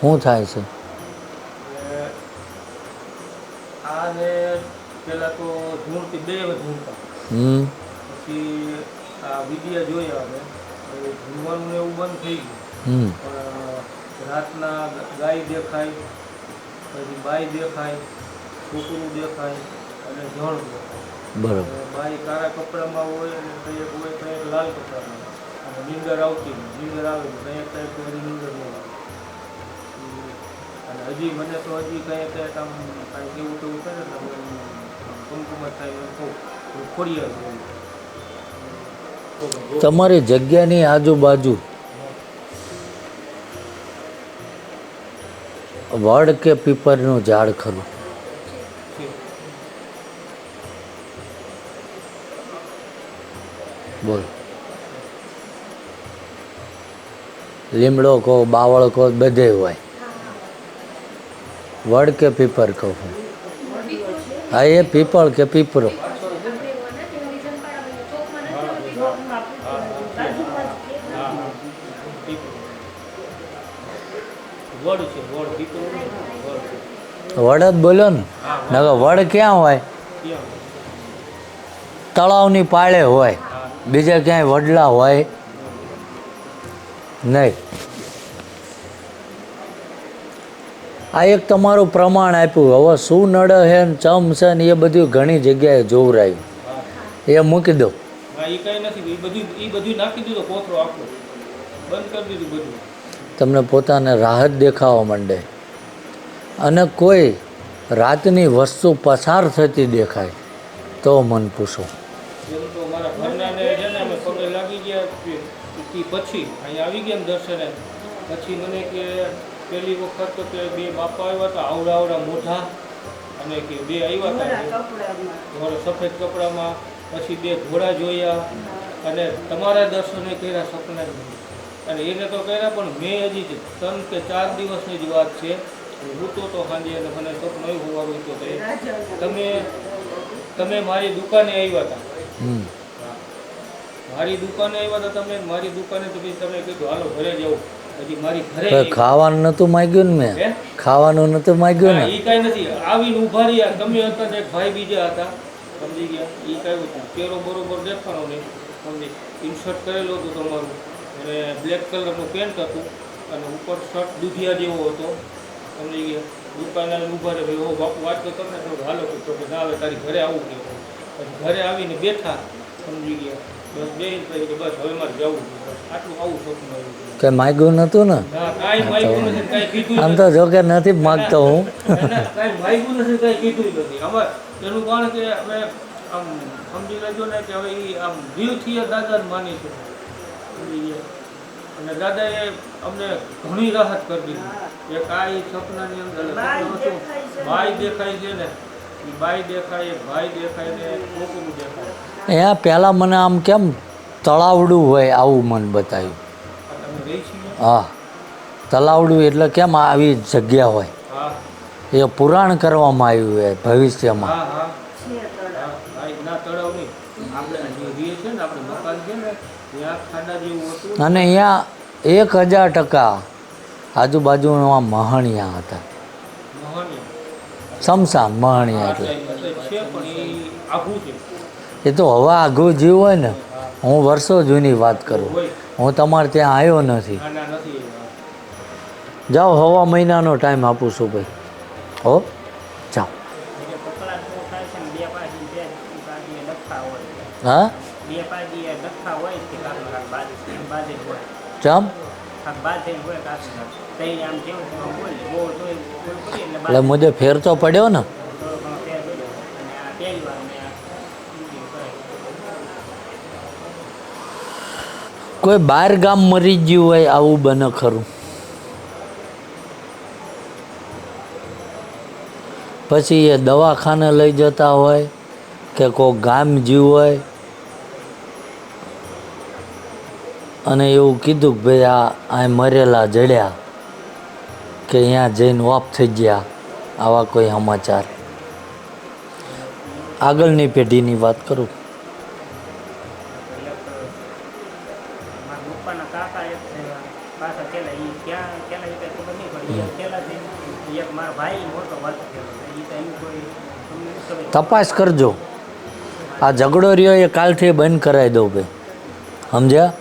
શું થાય છે? પહેલાં તો ધૂળથી બે વખત ધૂળતા. હમ. પછી આ વિડિયા જોયા અમે. એવું બંધ થઈ ગયું. પણ રાતના ગાય દેખાય પછી બાઈ દેખાય છોકરું દેખાય અને જણ દેખાય. બરાબર. બાઈ કાળા કપડામાં હોય અને કંઈક હોય કંઈક લાલ કપડામાં. અને નીંદર આવતી નીંદર આવે કંઈક કંઈક નીંદર ન આવે. હજી મને તો હજી કહે કે આમ કાંઈ એવું તેવું કરે ને કુમકુમ જ થાય તો ખોડિયાર તમારી જગ્યાની આજુબાજુ વડ કે પીપરનું ઝાડ ખરું? બોલ. લીમડો કહો, બાવળ કહો, બધે હોય. વડ કે પીપર કહું હા? એ પીપળ કે પીપરો. હા હા વડ જ બોલ્યો ને. નકર વડ ક્યાં હોય? તળાવની પાળે હોય. બીજે ક્યાંય વડલા હોય. નહીં. આ એક તમારું પ્રમાણ આપ્યું. હવે શું નડે છે ને ચમ છે ને એ બધું ઘણી જગ્યાએ જોવરાયું. એ મૂકી દો. તમને પોતાને રાહત દેખાવા માંડે. અને કોઈ રાતની વસ્તુ પસાર થતી દેખાય તો મન પૂછો. પછી આવી ગયા દર્શને. પછી મને કે પહેલી વખત તો કે બે બાપા આવ્યા હતા આવડા આવડા મોઢા અને કે બે આવ્યા હતા તમારા સફેદ કપડામાં પછી બે ઘોડા જોયા અને તમારા દર્શને કર્યા સપના અને એને તો કર્યા પણ મેં હજી જ ત્રણ કે ચાર દિવસની જ વાત છે. હું તો તો સાંજે અને મને સપનું એવું હોવાનું તો તે તમે તમે મારી દુકાને આવ્યા હતા. મારી દુકાને આવ્યા હતા તમે મારી દુકાને તો તમે કીધું હાલો ઘરે જવું હજી મારી ઘરે ખાવાનું નતું માગ્યું ને મેં? ખાવાનું નતું માગ્યું ને? એ કઈ નથી. આવીને ઊભા રહ્યા. તમે હતા એક ભાઈ બીજા હતા. સમજી ગયા? એ કાંઈ હતું. ચહેરો બરોબર દેખાણો નહીં. સમજી. ઇન્શર્ટ કરેલો હતો તમારું. અને બ્લેક કલરનું પેન્ટ હતું. અને ઉપર શર્ટ દુધિયા જેવો હતો. સમજી ગયા? દુકાને ઊભા રહે. ભાઈ ઓ બાપુ વાત તો તમને થોડું હાલો તો કે ના હવે તારી ઘરે આવું કે પછી ઘરે આવીને બેઠા. સમજી ગયા? બસ બે કે બસ હવે મારે જવું કે માગ્યું નહોતું ને? ના કાંઈ માગ્યું નથી કાંઈ કીધું આમ તો જો કે નથી માગતો હું. ના, કાંઈ માગ્યું નથી કાંઈ કીધું નથી. હવે એનું કારણ કે અમે આમ સમજી લેજો ને કે હવે એ આમ દિલથી એ દાદાને માની છે સમજી ગયા? અને દાદાએ અમને ઘણી રાહત કરી દીધી. એક આ સપનાની અંદર ભાઈ દેખાય છે ને? ભાઈ દેખાય ભાઈ દેખાય ને કોકનું દેખાય. એ પહેલાં મને આમ કેમ તળાવડું હોય આવું મન બતાવ્યું હા તળાવડું એટલે કેમ આવી જગ્યા હોય? એ પુરાણ કરવામાં આવ્યું હોય ભવિષ્યમાં. અને અહીંયા એક હજાર ટકા આજુબાજુના મહણિયા હતા. સમસામ સમસાન મહણિયા એટલે. એ તો હવા આઘું જીવ હોય ને હું વર્ષો જૂની વાત કરું. હું તમારે ત્યાં આવ્યો નથી. જાઓ હવા મહિનાનો ટાઈમ આપું છું ભાઈ. હો? જાઓ. હા? ચમ એટલે મુજબ ફેર તો પડ્યો ને. કોઈ બાર ગામ મરી ગયું હોય આવું બને ખરું. પછી એ દવાખાને લઈ જતા હોય કે કોઈ ગામ જીવ હોય. અને એવું કીધું કે ભાઈ આ આ મરેલા જડ્યા કે અહીંયા જઈને ઓફ થઈ ગયા આવા કોઈ સમાચાર. આગળની પેઢીની વાત કરું. તપાસ કરજો. આ ઝઘડો રહ્યો એ કાલથી બંધ કરાવી દઉં ભાઈ. સમજ્યા?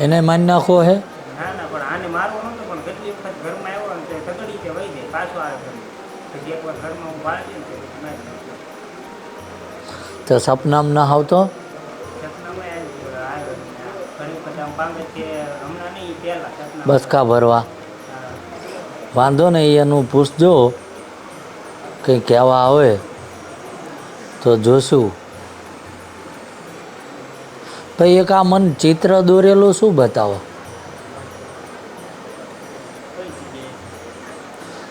એને. માન નાખો હે? ના ના પણ આને મારવો નહોતો પણ કેટલી વખત ઘરમાં આવ્યો ને તે તગડી કે વહી જાય પાછો આવે ઘરે. પછી એકવાર ઘરમાં હું બહાર ને તે. તો સપનામાં ના આવતો? બસકા ભરવા? વાંધો નહીં એનું પૂછજો. કંઈ કહેવા આવે તો જોશું. ભાઈ એક આ મન ચિત્ર દોરેલું શું બતાવો કઈ જગ્યાએ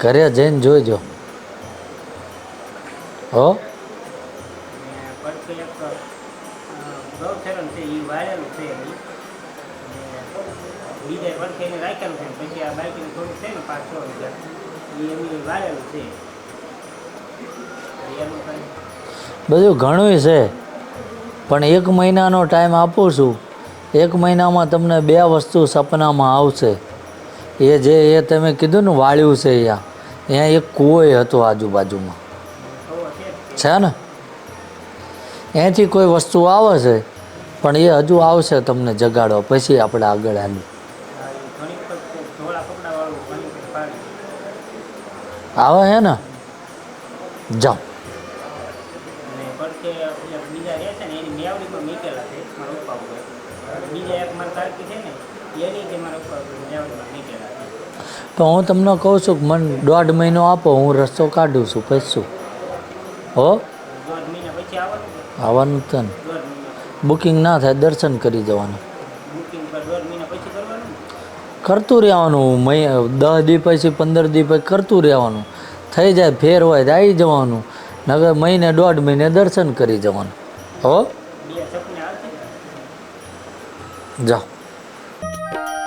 વાળેલું જઈને જોઈજો. હો? બધું ઘણું છે, પણ એક મહિનાનો ટાઈમ આપું છું. એક મહિનામાં તમને બે વસ્તુ સપનામાં આવશે. એ જે એ તમે કીધું ને વાળ્યું છે અહીંયા અહીંયા એક કૂવો હતો આજુબાજુમાં. છે ને? અહીંથી કોઈ વસ્તુ આવે છે, પણ એ હજુ આવશે તમને જગાડવા પછી આપણે આગળ હાલી આવે હે ને? જાઓ. બીજા એક મારા છે ને તો હું તમને કહું છું કે મને દોઢ મહિનો આપો હું રસ્તો કાઢું છું પછી શું હો આવવાનું છે ને. બુકિંગ ના થાય દર્શન કરી જવાનું? કરતું રહેવાનું દસ દી પછી પંદર દી પછી કરતું રહેવાનું. થઈ જાય ફેર હોય તો આવી જવાનું. નગર મહિને દોઢ મહિને દર્શન કરી જવાનું. હો? જાઓ. you